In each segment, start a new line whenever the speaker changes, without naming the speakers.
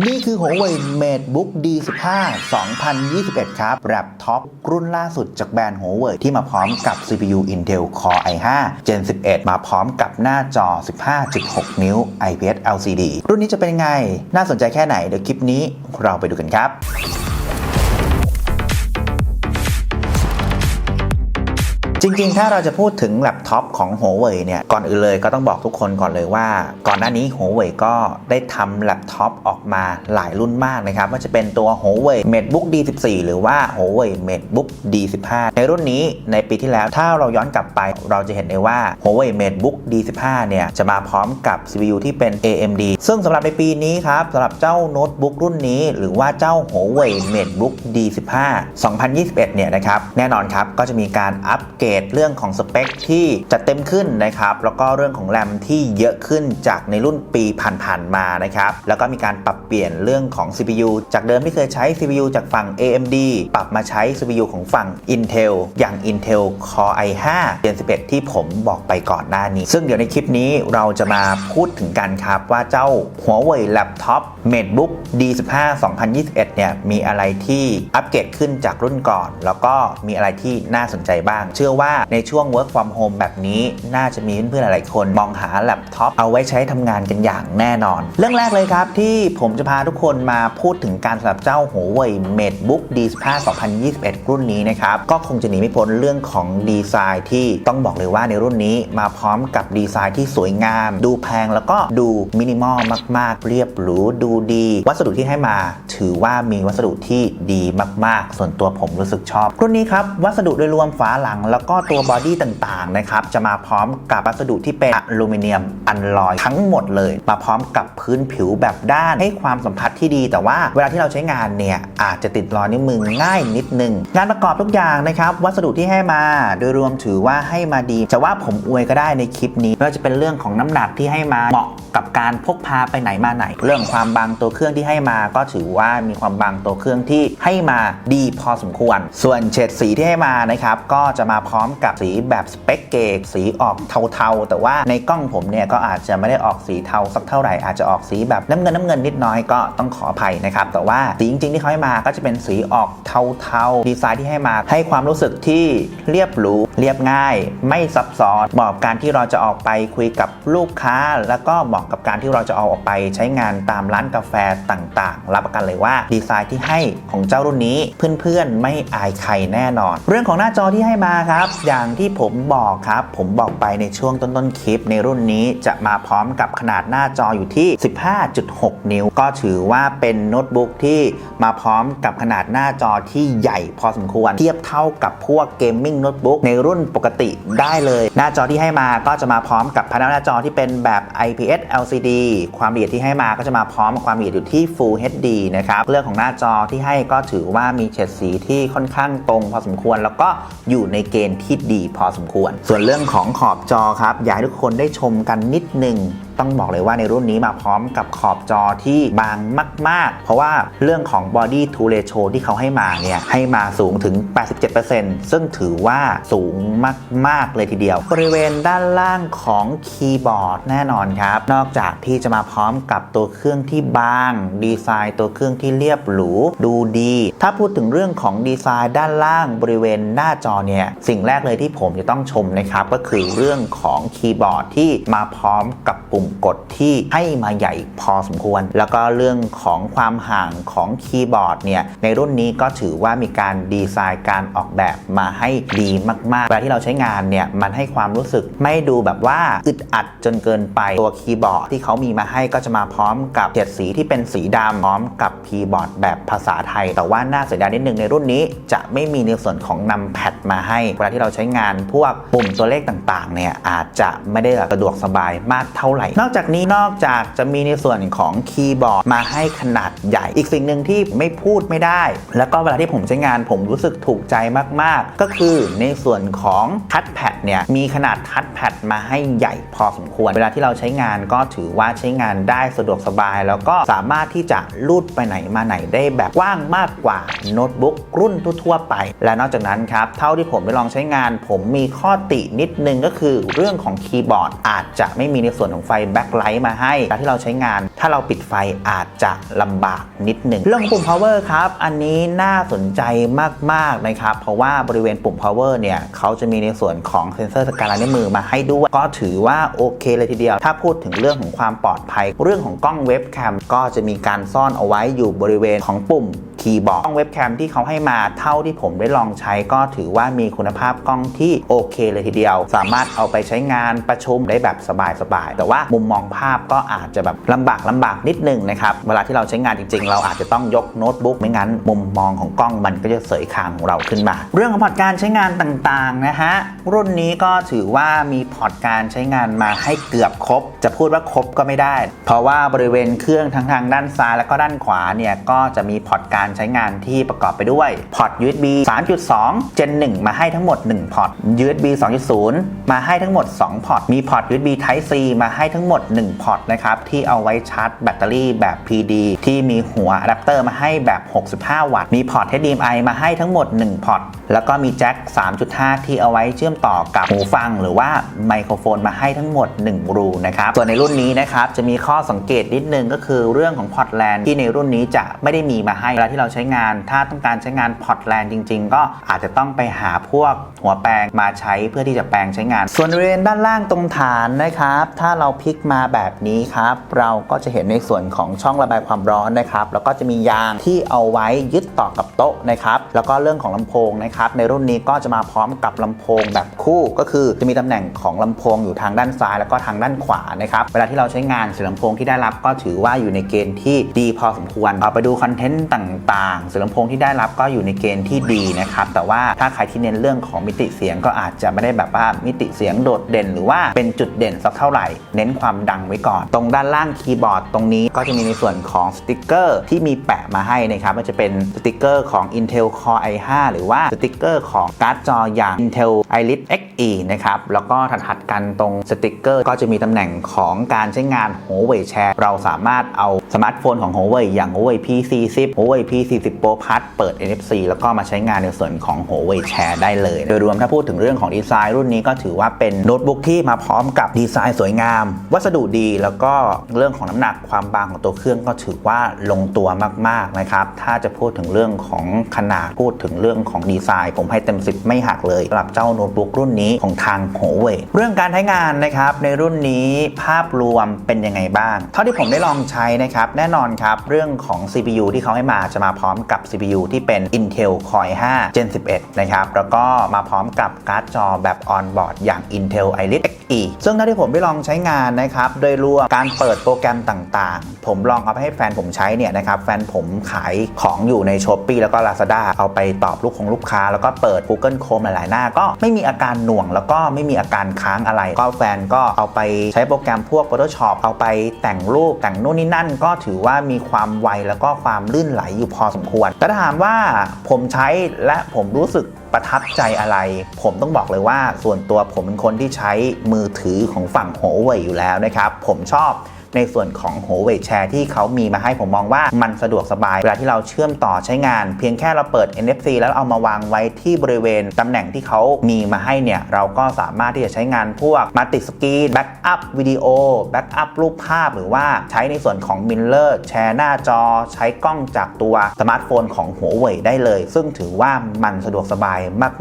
นี่คือ Huawei MateBook D15 2021 ครับแรปท็อปรุ่นล่าสุดจากแบรนด์ Huawei ที่มาพร้อมกับ CPU Intel Core i5 Gen 11 มาพร้อมกับหน้าจอ 15.6 นิ้ว IPS LCD รุ่นนี้จะเป็นยังไง น่าสนใจแค่ไหน เดี๋ยวคลิปนี้เราไปดูกันครับ จริงๆ ถ้าเราจะพูดถึงแล็ปท็อปของ Huawei เนี่ย ก่อนอื่นเลยก็ต้องบอกทุกคนก่อนเลยว่า ก่อนหน้านี้ Huawei ก็ได้ทำแล็ปท็อปออกมาหลายรุ่นมากนะครับว่าจะเป็นตัว Huawei MateBook D14 หรือว่า Huawei MateBook D15 ในรุ่นนี้ในปีที่แล้วถ้าเราย้อนกลับไปเราจะเห็นได้ว่า Huawei MateBook D15 เนี่ยจะมาพร้อมกับ CPU ที่เป็น AMD ซึ่งสำหรับในปีนี้ครับสำหรับเจ้าโน้ตบุ๊กรุ่นนี้หรือว่าเจ้า Huawei MateBook D15 2021 เนี่ยนะครับแน่นอนครับก็จะมีการอัปเกรดเรื่องของสเปคที่จัดเต็มขึ้นนะครับแล้วก็เรื่องของแรมที่เยอะขึ้นจากในรุ่นปีผ่านๆมานะครับแล้วก็มีการปรับเปลี่ยนเรื่องของ CPU จากเดิมที่เคยใช้ CPU จากฝั่ง AMD ปรับมาใช้ CPU ของฝั่ง Intel อย่าง Intel Core i5 Gen 11 ที่ผมบอกไปก่อนหน้านี้ ซึ่งเดี๋ยวในคลิปนี้เราจะมาพูดถึงกันครับว่าเจ้า Huawei Laptop MateBook D15 2021 เนี่ยมีอะไรที่อัปเกรดขึ้นจากรุ่นก่อน แล้วก็มีอะไรที่น่าสนใจบ้าง เชื่อว่าในช่วง work from home แบบนี้น่าจะมีเพื่อนๆหลายคน มองหาแล็ปท็อปเอาไว้ใช้ทำงานกันอย่างแน่นอน เรื่องแรกเลยครับที่ผมจะพาทุกคนมาพูดถึงการสำหรับเจ้า Huawei MateBook D15 2021 รุ่นนี้นะครับ ก็คงจะหนีไม่พ้นเรื่องของดีไซน์ที่ต้องบอกเลยว่าในรุ่นนี้มาพร้อมกับดีไซน์ที่สวยงาม ดูแพงแล้วก็ดูมินิมอลมาก ๆ เรียบหรูดูดี วัสดุที่ให้มา ถือว่ามีวัสดุที่ดีมาก ๆ ส่วนตัวผมรู้สึกชอบ รุ่นนี้ครับ วัสดุโดยรวมฝาหลังแล้วก็ตัวบอดี้ต่างๆนะครับจะมาพร้อมกับวัสดุที่เป็นอลูมิเนียมอันลอยทั้งหมดเลย มาพร้อมกับพื้นผิวแบบด้านให้ความสัมผัสที่ดี แต่ว่าเวลาที่เราใช้งานเนี่ยอาจจะติดรอยนิ้วมือง่ายนิดนึง งานประกอบทุกอย่างนะครับวัสดุที่ให้มาโดยรวมถือว่าให้มาดีจะว่าผมอวยก็ได้ในคลิปนี้ไม่ว่าจะเป็นเรื่องของน้ำหนักที่ให้มาเหมาะกับการพกพาไปไหนมาไหน เรื่องความบางตัวเครื่องที่ให้มา ก็ถือว่ามีความบางตัวเครื่องที่ให้มาดีพอสมควร ส่วนเฉดสีที่ให้มานะครับก็จะมาพร้อมอมกับสีแบบสเปกเกกสีออกเทาๆ แต่ว่าในกล้องผมเนี่ยก็อาจจะไม่ได้ออกสีเทาสักเท่าไหร่อาจจะออกสีแบบน้ำเงินน้ำเงินนิดน้อยก็ต้องขออภัยนะครับแต่ว่าสีจริงๆที่เขาให้มาก็จะเป็นสีออกเทาๆดีไซน์ที่ให้มาให้ความรู้สึกที่เรียบหรูเรียบง่าย ไม่ซับซ้อนเหมาะกับการที่เราจะออกไปคุยกับลูกค้า แล้วก็เหมาะกับการที่เราจะเอาออกไปใช้งานตามร้านกาแฟต่างๆ รับประกันเลยว่าดีไซน์ที่ให้ของเจ้ารุ่นนี้เพื่อนๆไม่อายใครแน่นอน เรื่องของหน้าจอที่ให้มาครับอย่างที่ผมบอกครับ ผมบอกไปในช่วงต้นๆคลิป ในรุ่นนี้จะมาพร้อมกับขนาดหน้าจออยู่ที่ 15.6 นิ้ว ก็ถือว่าเป็นโน้ตบุ๊กที่มาพร้อมกับขนาดหน้าจอที่ใหญ่พอสมควร เทียบเท่ากับพวกเกมมิ่งโน้ตบุ๊กในรุ่นปกติได้เลย หน้าจอที่ให้มาก็จะมาพร้อมกับพานัลหน้าจอที่เป็นแบบ IPS LCD ความละเอียดที่ให้มาก็จะมาพร้อมความละเอียดอยู่ที่ Full HD นะครับเรื่องของหน้าจอที่ให้ก็ถือว่ามีเฉดสีที่ค่อนข้างตรงพอสมควรแล้วก็อยู่ในเกณฑ์ที่ดีพอสมควร ส่วนเรื่องของขอบจอครับ อยากให้ทุกคนได้ชมกันนิดนึงต้องบอกเลยว่าในรุ่นนี้มาพร้อมกับขอบจอที่บางมาก ๆ เพราะว่าเรื่องของ body to ratio ที่เขาให้มาเนี่ยให้มาสูงถึง 87%ซึ่งถือว่าสูงมาก ๆ เลยทีเดียว บริเวณด้านล่างของคีย์บอร์ดแน่นอนครับ นอกจากที่จะมาพร้อมกับตัวเครื่องที่บาง ดีไซน์ตัวเครื่องที่เรียบหรูดูดี ถ้าพูดถึงเรื่องของดีไซน์ด้านล่างบริเวณหน้าจอเนี่ยสิ่งแรกเลยที่ผมจะต้องชมนะครับก็คือเรื่องของคีย์บอร์ดที่มาพร้อมกับปุ่มกดที่ให้มาใหญ่พอสมควร แล้วก็เรื่องของความห่างของคีย์บอร์ดเนี่ยในรุ่นนี้ก็ถือว่ามีการดีไซน์การออกแบบมาให้ดีมากๆเวลาที่เราใช้งานเนี่ยมันให้ความรู้สึกไม่ดูแบบว่าอึดอัดจนเกินไปตัวคีย์บอร์ดที่เขามีมาให้ก็จะมาพร้อมกับเฉดสีที่เป็นสีดำพร้อมกับคีย์บอร์ดแบบภาษาไทย แต่ว่าน่าเสียดายนิดนึงในรุ่นนี้จะไม่มีในส่วนของนำแพดมาให้เวลาที่เราใช้งานพวกปุ่มตัวเลขต่างๆเนี่ยอาจจะไม่ได้สะดวกสบายมากเท่าไหร่นอกจากนี้นอกจากจะมีในส่วนของคีย์บอร์ดมาให้ขนาดใหญ่ อีกสิ่งหนึ่งที่ไม่พูดไม่ได้ แล้วก็เวลาที่ผมใช้งานผมรู้สึกถูกใจมาก ๆ ก็คือในส่วนของทัชแพดเนี่ยมีขนาดทัชแพดมาให้ใหญ่พอสมควร เวลาที่เราใช้งานก็ถือว่าใช้งานได้สะดวกสบาย แล้วก็สามารถที่จะลูดไปไหนมาไหนได้แบบกว้างมากกว่าโน้ตบุ๊กรุ่นทั่วๆไป และนอกจากนั้นครับเท่าที่ผมได้ลองใช้งาน ผมมีข้อตินิดนึงก็คือเรื่องของคีย์บอร์ดอาจจะไม่มีในส่วนของไฟแบ็คไลท์มาให้เวลาที่เราใช้งาน ถ้าเราปิดไฟอาจจะลำบากนิดหนึ่งเรื่องของปุ่ม power ครับ อันนี้น่าสนใจมากๆนะครับ เพราะว่าบริเวณปุ่ม power เนี่ยเขาจะมีในส่วนของเซ็นเซอร์สแกนลายนิ้วมือมาให้ด้วย ก็ถือว่าโอเคเลยทีเดียว ถ้าพูดถึงเรื่องของความปลอดภัย เรื่องของกล้องเว็บแคมก็จะมีการซ่อนเอาไว้อยู่บริเวณของปุ่ม คีย์บอร์ดกล้องเว็บแคมที่เขาให้มาเท่าที่ผมได้ลองใช้ก็ถือว่ามีคุณภาพกล้องที่โอเคเลยทีเดียว สามารถเอาไปใช้งานประชุมได้แบบสบายๆแต่ว่ามุมมองภาพก็อาจจะแบบลำบากลำบากนิดนึงนะครับเวลาที่เราใช้งานจริง ๆ เราอาจจะต้องยกโน้ตบุ๊กไม่งั้น มุมมองของกล้องมันก็จะเสยคางของเราขึ้นมา เรื่องของพอร์ตการใช้งานต่างๆนะฮะรุ่นนี้ก็ถือว่ามีพอร์ตการใช้งานมาให้เกือบครบ จะพูดว่าครบก็ไม่ได้ เพราะว่าบริเวณเครื่องทั้งทางด้านซ้ายและก็ด้านขวาเนี่ยก็จะมีพอร์ตการใช้งานที่ประกอบไปด้วยพอร์ต USB 3.2 Gen 1 มาให้ทั้งหมด 1 พอร์ต USB 2.0 มาให้ทั้งหมด 2 พอร์ต มีพอร์ต USB Type C มาให้ทั้งหมด 1 พอร์ตนะครับที่เอาไว้ชาร์จแบตเตอรี่แบบ PD ที่มีหัวอะแดปเตอร์มาให้แบบ 65 วัตต์ มีพอร์ต HDMI มาให้ทั้งหมด 1 พอร์ตแล้วก็มีแจ็ค 3.5 ที่เอาไว้เชื่อมต่อกับหูฟังหรือว่าไมโครโฟนมาให้ทั้งหมด 1 รูนะครับ ส่วนในรุ่นนี้นะครับ จะมีข้อสังเกตนิดนึงก็คือเรื่องของพอร์ตแลนที่ในรุ่นนี้จะไม่ได้มีมาให้เวลาที่เราใช้งาน ถ้าต้องการใช้งานพอร์ตแลนจริง ๆ ก็อาจจะต้องไปหาพวกหัวแปลงมาใช้เพื่อที่จะแปลงใช้งาน ส่วนบริเวณด้านล่างตรงฐานนะครับ ถ้าเราพลิกมาแบบนี้ครับ เราก็จะเห็นในส่วนของช่องระบายความร้อนนะครับ แล้วก็จะมียางที่เอาไว้ยึดต่อกับโต๊ะนะครับ แล้วก็เรื่องของลำโพงนะครับในรุ่นนี้ก็จะมาพร้อมกับลำโพงแบบคู่ก็คือจะมีตำแหน่งของลำโพงอยู่ทางด้านซ้าย แล้วก็ทางด้านขวานะครับเวลาที่เราใช้งานเสียงลำโพงที่ได้รับก็ถือว่าอยู่ในเกณฑ์ที่ดีพอสมควรเอาไปดูคอนเทนต์ต่างๆ เสียงลำโพงที่ได้รับก็อยู่ในเกณฑ์ที่ดีนะครับแต่ว่าถ้าใครที่เน้นเรื่องของมิติเสียงก็อาจจะไม่ได้แบบว่ามิติเสียงโดดเด่น หรือว่าเป็นจุดเด่นสักเท่าไหร่ เน้นความดังไว้ก่อน ตรงด้านล่างคีย์บอร์ดตรงนี้ก็จะมีในส่วนของสติกเกอร์ที่มีแปะมาให้นะครับมันจะเป็นสติกเกอร์ของ Intel Core i5 หรือว่าสติกเกอร์ของการ์ดจออย่าง Intel Iris Xe นะครับ แล้วก็ถัดๆกันตรงสติกเกอร์ ก็จะมีตำแหน่งของการใช้งาน Huawei Share เราสามารถเอาสมาร์ทโฟนของ Huawei อย่าง Huawei P40 Huawei P40 Pro Plus เปิด NFC แล้วก็มาใช้งานในส่วนของ Huawei Share ได้เลย โดยรวมถ้าพูดถึงเรื่องของดีไซน์รุ่นนี้ก็ถือว่าเป็นโน้ตบุ๊กที่มาพร้อมกับดีไซน์สวยงาม วัสดุดีแล้วก็เรื่องของน้ำหนักความบางของตัวเครื่องก็ถือว่าลงตัวมากๆนะครับถ้าจะพูดถึงเรื่องของขนาดพูดถึงเรื่องของดีไซน์ผมให้เต็ม 10 ไม่หักเลยสำหรับเจ้าโน้ตบุ๊กรุ่นนี้ของทาง Huawei เรื่องการใช้งานนะครับในรุ่นนี้ภาพรวมเป็นยังไงบ้าง เท่าที่ผมได้ลองใช้นะครับแน่นอนครับเรื่องของ CPU ที่เขาให้มาจะมาพร้อมกับ CPU ที่เป็น Intel Core 5 Gen 11 นะครับแล้วก็มาพร้อมกับการ์ดจอแบบ on board อย่าง Intel Iris Xe ซึ่งเท่าที่ผมได้ลองใช้งานนะครับโดยรวมการเปิดโปรแกรมต่างๆ ผมลองเอาไปให้แฟนผมใช้เนี่ยนะครับแฟนผมขายของอยู่ใน s h อ p e e แล้วก็ Lazada เอาไปตอบลูกของลูกค้าแล้วก็เปิด Google Chrome หลาย ๆ หน้า ก็ไม่มีอาการหน่วง แล้วก็ไม่มีอาการค้างอะไร ก็แฟนก็เอาไปใช้โปรแกรมพวก Photoshop เอาไปแต่งรูปแต่งนู่นนี่นั่น ก็ถือว่ามีความไวแล้วก็ความลื่นไหลอยู่พอสมควรแต่ถาถามว่าผมใช้และผมรู้สึกประทับใจอะไร ผมต้องบอกเลยว่าส่วนตัวผมเป็นคนที่ใช้มือถือของฝั่ง Huawei อยู่แล้วนะครับ ผมชอบ ในส่วนของ Huawei Share ที่เขามีมาให้ผมมองว่ามันสะดวกสบาย เวลาที่เราเชื่อมต่อใช้งาน เพียงแค่เราเปิด NFC แล้วเอามาวางไว้ที่บริเวณตำแหน่งที่เขามีมาให้เนี่ยเราก็สามารถที่จะใช้งานพวกมัลติสกรีนแบ็กอัพวิดีโอแบ็กอัพรูปภาพหรือว่าใช้ในส่วนของมิลเลอร์แชร์หน้าจอ ใช้กล้องจากตัวสมาร์ทโฟนของ Huawei ได้เลย ซึ่งถือว่ามันสะดวกสบาย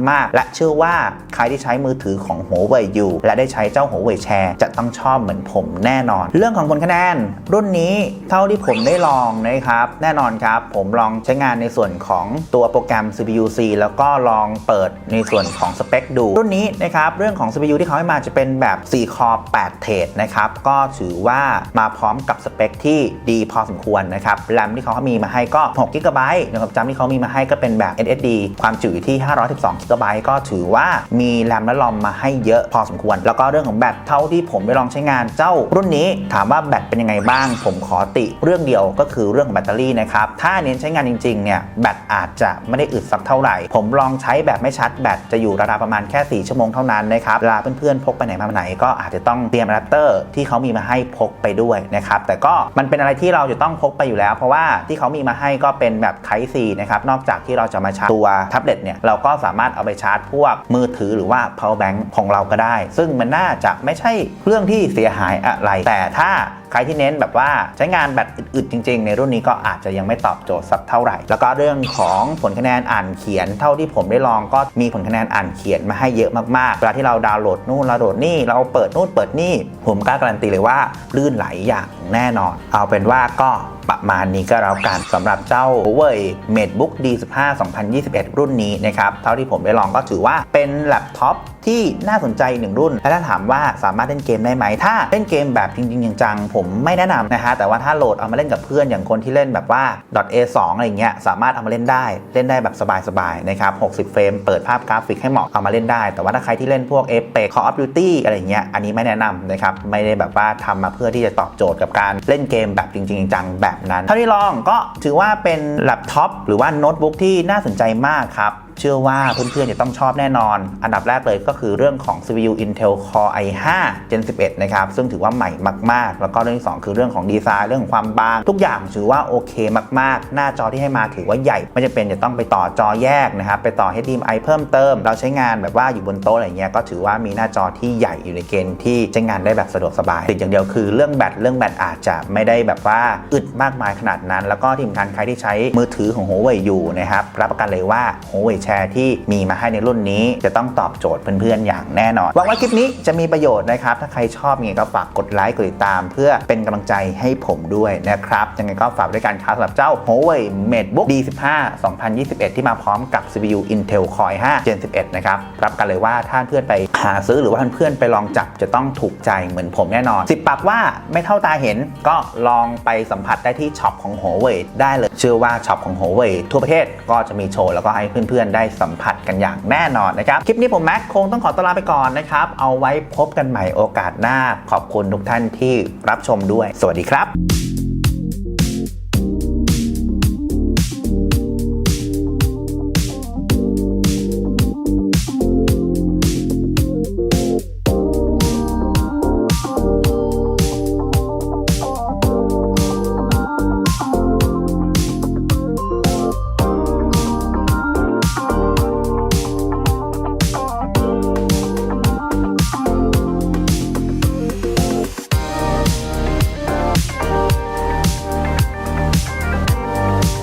มาก ๆ และเชื่อว่าใครที่ใช้มือถือของ Huawei อยู่ และได้ใช้เจ้า Huawei Share จะต้องชอบเหมือนผมแน่นอน เรื่องของผลคะแนน รุ่นนี้เท่าที่ผมได้ลองนะครับ แน่นอนครับ ผมลองใช้งานในส่วนของตัวโปรแกรม CPU C แล้วก็ลองเปิดในส่วนของสเปคดู รุ่นนี้นะครับเรื่องของ CPU ที่เขาให้มาจะเป็นแบบ 4 คอร์8เทรดนะครับ ก็ถือว่ามาพร้อมกับสเปคที่ดีพอสมควรนะครับแรมที่เขามีมาให้ก็6 g b นะครับจำที่เขามีมาให้ก็เป็นแบบ SSD ความจุอยู่ที่ 512 g b ก็ถือว่ามีแรมและลอมมาให้เยอะพอสมควร แล้วก็เรื่องของแบตเท่าที่ผมได้ลองใช้งานเจ้ารุ่นนี้ถามว่าแบตเป็นยังไงบ้าง ผมขอติเรื่องเดียวก็คือเรื่องของแบตเตอรี่นะครับ ถ้าเน้นใช้งานจริงๆเนี่ยแบตอาจจะไม่ได้อึดสักเท่าไหร่ ผมลองใช้แบบไม่ชาร์จแบตจะอยู่ระดับประมาณแค่ 4 ชั่วโมงเท่านั้นนะครับเวลาเพื่อนๆพกไปไหนมาไหน ก็อาจจะต้องเตรียมอะแดปเตอร์ที่เขามีมาให้พกไปด้วยนะครับแต่ก็มันเป็นอะไรที่เราจะต้องพกไปอยู่แล้ว เพราะว่าที่เขามีมาให้ก็เป็นแบบ Type C นะครับนอกจากที่เราจะมาชาร์จตัวแท็บเล็ตเนี่ยเราก็สามารถเอาไปชาร์จพวกมือถือหรือว่า power bank ของเราก็ได้ ซึ่งมันน่าจะไม่ใช่เรื่องที่เสียหายอะไรแต่ถ้า ใครที่เน้นแบบว่าใช้งานแบตอึดๆจริง ๆ ในรุ่นนี้ก็อาจจะยังไม่ตอบโจทย์สักเท่าไหร่ แล้วก็เรื่องของผลคะแนนอ่านเขียนเท่าที่ผมได้ลองก็มีผลคะแนนอ่านเขียนมาให้เยอะมากๆเวลาที่เราดาวน์โหลดนู่นเราโหลดนี่เราเปิดนู่นเปิดนี่ผมกล้าการันตีเลยว่าลื่นไหลอย่างแน่นอน เอาเป็นว่าก็ประมาณนี้ก็แล้วกันสำหรับเจ้า Huawei MateBook D15 2021 รุ่นนี้นะครับ เท่าที่ผมได้ลองก็ถือว่าเป็นแล็ปท็อปที่น่าสนใจหนึ่งรุ่น และถ้าถามว่าสามารถเล่นเกมได้ไหม ถ้าเล่นเกมแบบจริงๆจังๆผมไม่แนะนำนะฮะ แต่ว่าถ้าโหลดเอามาเล่นกับเพื่อนอย่างคนที่เล่นแบบว่า .a2 อะไรเงี้ยสามารถเอามาเล่นได้ เล่นได้แบบสบายๆนะครับ 60 เฟรม เปิดภาพกราฟิกให้เหมาะเอามาเล่นได้ แต่ว่าถ้าใครที่เล่นพวก Apex Call of Duty อะไรเงี้ย อันนี้ไม่แนะนำนะครับ ไม่ได้แบบว่าทำมาเพื่อที่จะตอบโจทย์กับการเล่นเกมแบบจริงๆจังๆแบบนั้น เท่าที่ลองก็ถือว่าเป็นแล็ปท็อปหรือว่าโน้ตบุ๊กที่น่าสนใจมากครับเชื่อว่าเพื่อนๆจะต้องชอบแน่นอน อันดับแรกเลยก็คือเรื่องของ CPU Intel Core i5 Gen 11 นะครับ ซึ่งถือว่าใหม่มาก ๆ แล้วก็เรื่องที่2คือเรื่องของดีไซน์เรื่องของความบาง ทุกอย่างถือว่าโอเคมาก ๆ หน้าจอที่ให้มาถือว่าใหญ่ ไม่จะเป็นจะต้องไปต่อจอแยกนะครับ ไปต่อ HDMI เพิ่มเติม เราใช้งานแบบว่าอยู่บนโต๊ะอะไรเงี้ย ก็ถือว่ามีหน้าจอที่ใหญ่อยู่ในเกณฑ์ที่ใช้งานได้แบบสะดวกสบายติดอย่างเดียวคือเรื่องแบตเรื่องแบตอาจจะไม่ได้แบบว่าอึดมากมายขนาดนั้น แล้วก็ที่สำคัญใครที่ใช้มือถือของ Huawei อยู่นะครับรับประกันเลยว่า Huawei Share ที่มีมาให้ในรุ่นนี้จะต้องตอบโจทย์เพื่อนๆอย่างแน่นอนหวังว่าคลิปนี้จะมีประโยชน์นะครับ ถ้าใครชอบยังไงก็ฝากกดไลค์กดติดตาม เพื่อเป็นกำลังใจให้ผมด้วยนะครับยังไงก็ฝากด้วยกันครับสำหรับเจ้า Huawei MateBook D15 2021 ที่มาพร้อมกับ CPU Intel Core i5 Gen 11 นะครับ รับกันเลยว่าถ้าเพื่อนไปหาซื้อหรือว่าเพื่อนๆไปลองจับจะต้องถูกใจเหมือนผมแน่นอน สิบปากว่าไม่เท่าตาเห็นก็ลองไปสัมผัสได้ที่ช็อปของ Huawei ได้เลย เชื่อว่าช็อปของ Huawei ทั่วประเทศก็จะมีโชว์แล้วก็ให้เพื่อนๆได้สัมผัสกันอย่างแน่นอนนะครับ คลิปนี้ผมแม็กคงต้องขอตลาไปก่อนนะครับ เอาไว้พบกันใหม่โอกาสหน้า ขอบคุณทุกท่านที่รับชมด้วย สวัสดีครับ